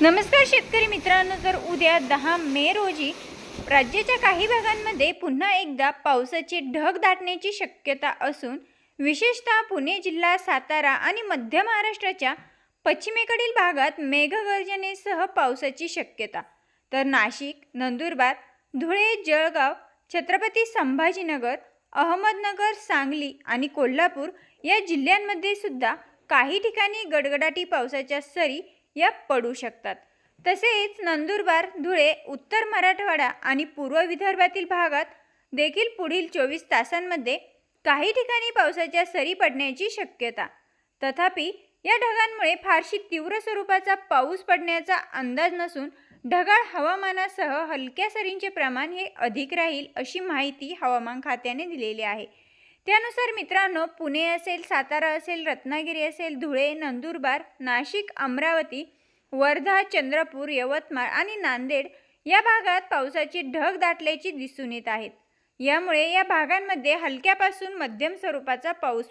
नमस्कार शेतकरी मित्रांनो तर उद्या दहा मे रोजी राज्याच्या काही भागांमध्ये पुन्हा एकदा पावसाची ढग दाटण्याची शक्यता असून विशेषतः पुणे जिल्हा सातारा आणि मध्य महाराष्ट्राच्या पश्चिमेकडील भागात मेघगर्जनेसह पावसाची शक्यता. तर नाशिक नंदुरबार धुळे जळगाव छत्रपती संभाजीनगर अहमदनगर सांगली आणि कोल्हापूर या जिल्ह्यांमध्ये सुद्धा काही ठिकाणी गडगडाटी पावसाच्या सरी या पडू शकतात. तसेच नंदुरबार धुळे उत्तर मराठवाडा आणि पूर्व विदर्भातील भागात देखील पुढील चोवीस तासांमध्ये काही ठिकाणी पावसाच्या सरी पडण्याची शक्यता. तथापि या ढगांमुळे फारशी तीव्र स्वरूपाचा पाऊस पडण्याचा अंदाज नसून ढगाळ हवामानासह हलक्या सरींचे प्रमाण हे अधिक राहील अशी माहिती हवामान खात्याने दिलेली आहे. त्यानुसार मित्रांनो पुणे असेल सातारा असेल रत्नागिरी असेल धुळे नंदुरबार नाशिक अमरावती वर्धा चंद्रपूर यवतमाळ आणि नांदेड या भागात पावसाची ढग दाटल्याची दिसून येत आहेत. यामुळे या भागांमध्ये हलक्यापासून मध्यम स्वरूपाचा पाऊस